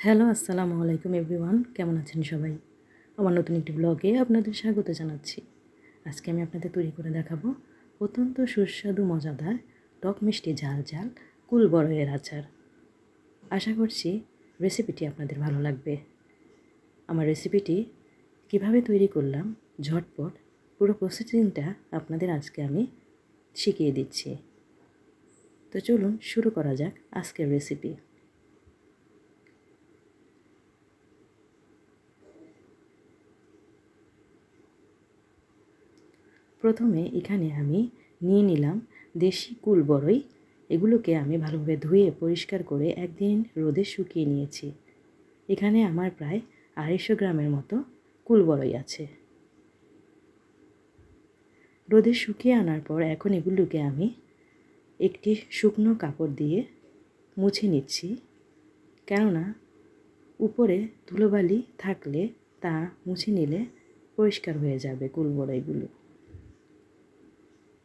Hello, আসসালামু আলাইকুম everyone. কেমন আছেন সবাই? আমার নতুন একটি ব্লগে আপনাদের স্বাগত জানাচ্ছি। আজকে আমি আপনাদের তৈরি করে দেখাবো অত্যন্ত সুস্বাদু, মজাদার, টক মিষ্টি ঝাল ঝাল কুল বড়য়ের আচার। আশা করছি রেসিপিটি আপনাদের ভালো লাগবে। আমার রেসিপিটি কীভাবে তৈরি করলাম, ঝটপট পুরো প্রসেসিংটা আপনাদের আজকে আমি শিখিয়ে দিচ্ছি। তো চলুন শুরু করা যাক আজকের রেসিপি। প্রথমে এখানে আমি নিয়ে নিলাম দেশি কুল বড়ই। এগুলোকে আমি ভালোভাবে ধুয়ে পরিষ্কার করে একদিন রোদে শুকিয়ে নিয়েছি। এখানে আমার প্রায় আড়াইশো গ্রামের মতো কুল বড়ই আছে। রোদে শুকিয়ে আনার পর এখন এগুলোকে আমি একটি শুকনো কাপড় দিয়ে মুছে নিচ্ছি। কেননা উপরে ধুলোবালি থাকলে তা মুছে নিলে পরিষ্কার হয়ে যাবে কুল বড়ইগুলো।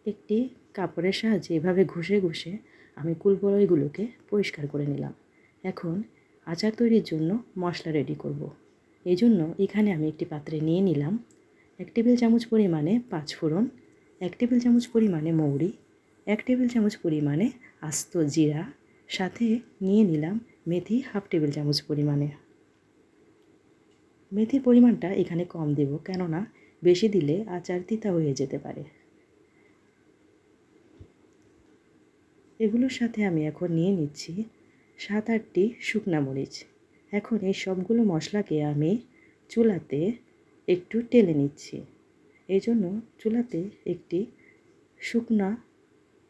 একটি কাপড়ের সাহায্যে এভাবে ঘষে ঘষে আমি কুলবড়ইগুলোকে পরিষ্কার করে নিলাম। এখন আচার তৈরির জন্য মশলা রেডি করব। এই জন্য এখানে আমি একটি পাত্রে নিয়ে নিলাম এক টেবিল চামচ পরিমাণে পাঁচ ফোড়ন, এক টেবিল চামচ পরিমাণে মৌরি, এক টেবিল চামচ পরিমাণে আস্ত জিরা, সাথে নিয়ে নিলাম মেথি হাফ টেবিল চামচ পরিমাণে। মেথির পরিমাণটা এখানে কম দেব কেননা বেশি দিলে আচার তিতা হয়ে যেতে পারে। এগুলোর সাথে আমি এখন নিয়ে নিচ্ছি সাত আটটি শুকনা মরিচ। এখন এই সবগুলো মশলাকে আমি চুলাতে একটু টেলে নিচ্ছি। এই জন্য চুলাতে একটি শুকনা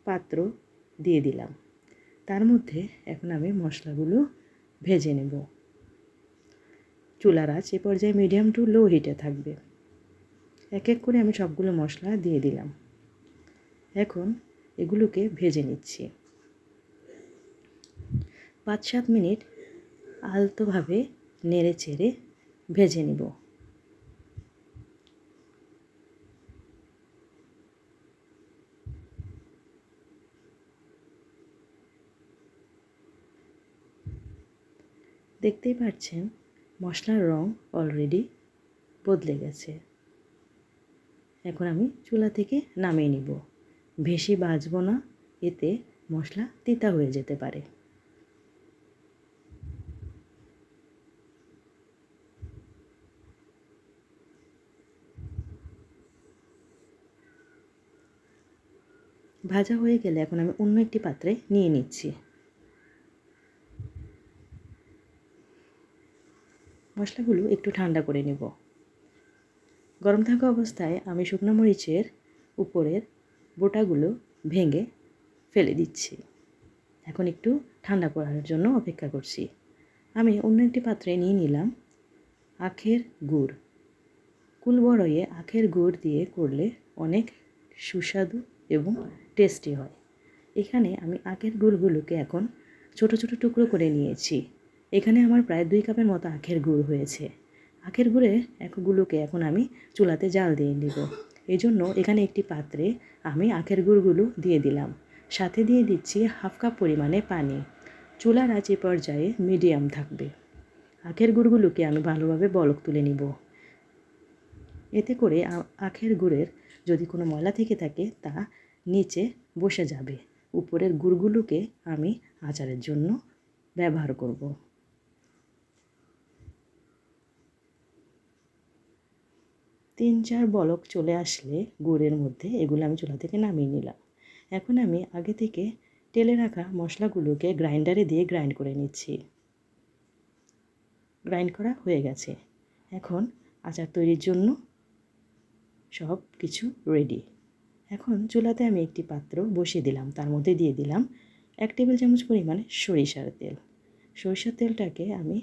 পাত্র দিয়ে দিলাম। তার মধ্যে এখন আমি মশলাগুলো ভেজে নেব। চুলার আঁচ এ পর্যায়ে মিডিয়াম টু লো হিটে থাকবে। এক এক করে আমি সবগুলো মশলা দিয়ে দিলাম। এখন এগুলোকে ভেজে নিচ্ছি। পাঁচ সাত মিনিট আলতোভাবে নেড়ে চেড়ে ভেজে নিব। দেখতেই পাচ্ছেন, মশলার রং অলরেডি বদলে গেছে। এখন আমি চুলা থেকে নামিয়ে নিব। বেশি বাজবো না, এতে মশলা তিতা হয়ে যেতে পারে। ভাজা হয়ে গেলে এখন আমি অন্য একটি পাত্রে নিয়ে নিচ্ছি। মশলাগুলো একটু ঠান্ডা করে নেব। গরম থাকা অবস্থায় আমি শুকনো মরিচের উপরের বোটাগুলো ভেঙে ফেলে দিচ্ছি। এখন একটু ঠান্ডা করার জন্য অপেক্ষা করছি। আমি অন্য একটি পাত্রে নিয়ে নিলাম আখের গুড়। কুলবড়য়ে আখের গুড় দিয়ে করলে অনেক সুস্বাদু এবং টেস্টি হয়। এখানে আমি আখের গুড়গুলোকে এখন ছোট ছোট টুকরো করে নিয়েছি। এখানে আমার প্রায় দুই কাপের মতো আখের গুড় হয়েছে। আখের গুড়ে একগুলোকে এখন আমি চুলাতে জাল দিয়ে দিব এই জন্য এখানে একটি পাত্রে আমি আখের গুড়গুলো দিয়ে দিলাম। সাথে দিয়ে দিচ্ছি হাফ কাপ পরিমাণে পানি। চুলার আঁচে পর্যায়ে মিডিয়াম থাকবে। আখের গুড়গুলোকে আমি ভালোভাবে বলক তুলে নিব। এতে করে আখের গুড়ের যদি কোনো ময়লা থেকে থাকে, তা নিচে বসে যাবে। উপরের গুড়গুলোকে আমি আচারের জন্য ব্যবহার করব। তিন চার বলক চলে আসলে গুড়ের মধ্যে, এগুলো আমি চুলা থেকে নামিয়ে নিলাম। এখন আমি আগে থেকে তেলে রাখা মশলাগুলোকে গ্রাইন্ডারে দিয়ে গ্রাইন্ড করে নিচ্ছি। গ্রাইন্ড করা হয়ে গেছে। এখন আচার তৈরির জন্য সব কিছু রেডি এখন চুলাতে আমি একটি পাত্র বসিয়ে দিলাম, তার মধ্যে দিয়ে দিলাম এক টেবিল চামচ পরিমাণে সরিষার তেল। সরিষার তেলটাকে আমি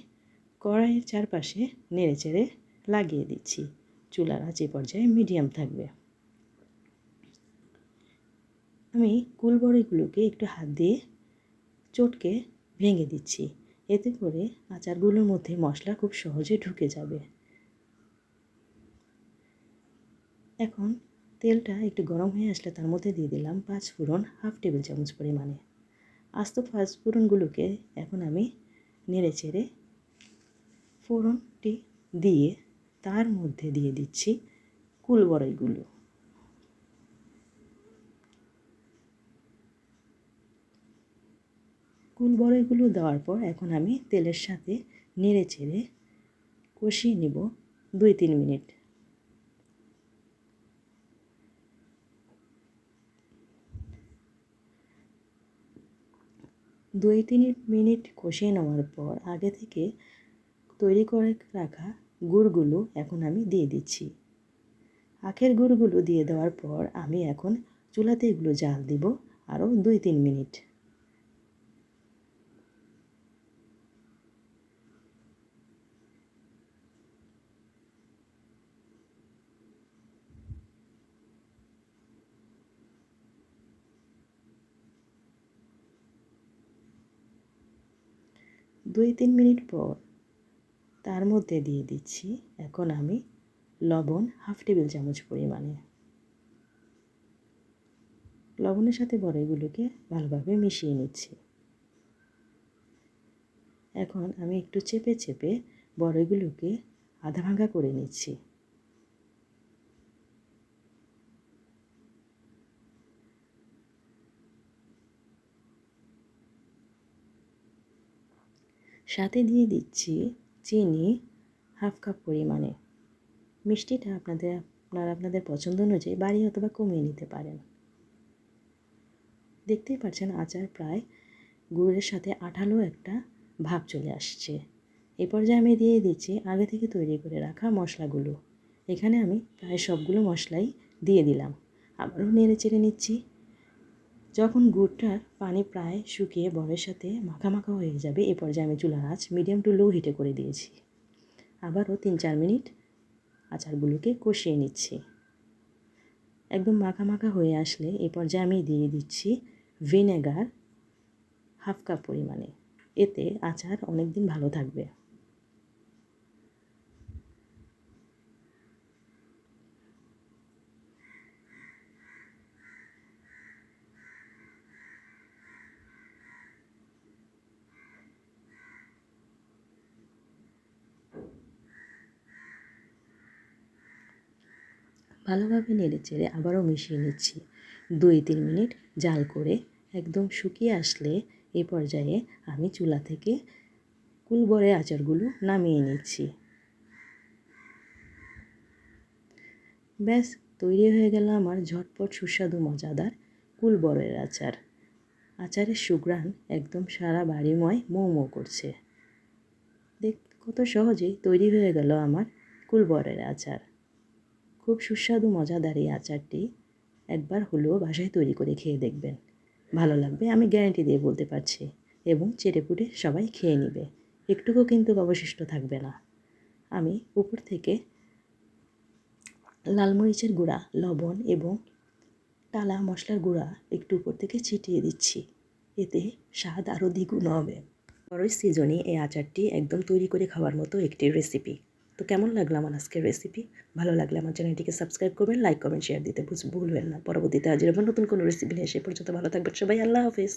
কড়াইয়ের চারপাশে নেড়ে চেড়ে লাগিয়ে দিচ্ছি। চুলার আঁচে পর্যায়ে মিডিয়াম থাকবে। আমি কুলবড়িগুলোকে একটু হাত দিয়ে চটকে ভেঙে দিচ্ছি। এতে করে আচারগুলোর মধ্যে মশলা খুব সহজে ঢুকে যাবে। এখন তেলটা একটু গরম হয়ে আসলে তার মধ্যে দিয়ে দিলাম পাঁচ ফোড়ন হাফ টেবিল চামচ পরিমাণে। আস্ত পাঁচ ফোড়নগুলোকে এখন আমি নেড়ে চেড়ে ফোড়নটি দিয়ে তার মধ্যে দিয়ে দিচ্ছি কুলবড়ইগুলো কুলবড়ইগুলো দেওয়ার পর এখন আমি তেলের সাথে নেড়ে চেড়ে কষিয়ে নেব দুই তিন মিনিট। দুই তিন মিনিট কষিয়ে নেওয়ার পর আগে থেকে তৈরি করে রাখা গুড়গুলো এখন আমি দিয়ে দিচ্ছি। আখের গুড়গুলো দিয়ে দেওয়ার পর আমি এখন চুলাতে এগুলো জাল দিব আরও দুই তিন মিনিট। দুই তিন মিনিট পর তার মধ্যে দিয়ে দিচ্ছি এখন আমি লবণ হাফ টেবিল চামচ পরিমাণে। লবণের সাথে বড়াইগুলোকে ভালোভাবে মিশিয়ে নিচ্ছি। এখন আমি একটু চেপে চেপে বড়াইগুলোকে আধা ভাঙা করে নিচ্ছি। সাথে দিয়ে দিচ্ছি চিনি হাফ কাপ পরিমাণে। মিষ্টিটা আপনাদের, আপনারা আপনাদের পছন্দ অনুযায়ী বাড়ি অথবা কমিয়ে নিতে পারেন। দেখতেই পাচ্ছেন আচার প্রায় গুড়ের সাথে আঠালো একটা ভাব চলে আসছে। এ পর্যায়ে আমি দিয়ে দিচ্ছি আগে থেকে তৈরি করে রাখা মশলাগুলো। এখানে আমি প্রায় সবগুলো মশলাই দিয়ে দিলাম। আবারও নেড়ে চেড়ে নিচ্ছি। যখন গুড়টার পানি প্রায় শুকিয়ে বরের সাথে মাখা মাখা হয়ে যাবে, এ পর্যায়ে আমি চুলার আঁচ মিডিয়াম টু লো হিটে করে দিয়েছি। আবারও তিন চার মিনিট আচারগুলোকে কষিয়ে নিচ্ছি। একদম মাখা মাখা হয়ে আসলে এ পর্যায়ে আমি দিয়ে দিচ্ছি ভিনেগার হাফ কাপ পরিমাণে। এতে আচার অনেক দিন ভালো থাকবে। ভালোভাবে নেড়ে চেড়ে আবারও মিশিয়ে নিচ্ছি। দুই তিন মিনিট জাল করে একদম শুকিয়ে আসলে এ পর্যায়ে আমি চুলা থেকে কুলবরে আচারগুলো নামিয়ে নিচ্ছি। ব্যাস, তৈরি হয়ে গেল আমার ঝটপট সুস্বাদু মজাদার কুলবরের আচার। আচারের সুগ্রাণ একদম সারা বাড়িময় মৌ মৌ করছে। দেখ, কত সহজেই তৈরি হয়ে গেল আমার কুলবরের আচার। খুব সুস্বাদু, মজাদার এই আচারটি একবার হলেও বাসায় তৈরি করে খেয়ে দেখবেন। ভালো লাগবে, আমি গ্যারান্টি দিয়ে বলতে পারছি। এবং চেটেপুটে সবাই খেয়ে নেবে। একটুকু কিন্তু অবশিষ্ট থাকবে না। আমি উপর থেকে লাল মরিচের গুঁড়া, লবণ এবং টালা মশলার গুঁড়া একটু উপর থেকে ছিটিয়ে দিচ্ছি। এতে স্বাদ আরও দ্বিগুণ হবে। বড়ই সিজনে এই আচারটি একদম তৈরি করে খাওয়ার মতো একটি রেসিপি তো কেমন লাগল আমার আজকের রেসিপি ভালো লাগলে আমার চ্যানেলটিকে সাবস্ক্রাইব করবেন লাইক কমেন্ট শেয়ার দিতে ভুলবেন না। পরবর্তীতে আজ নতুন কোনো রেসিপি নিয়ে। এসে পর্যন্ত ভালো থাকবেন সবাই, আল্লাহ হাফেজ।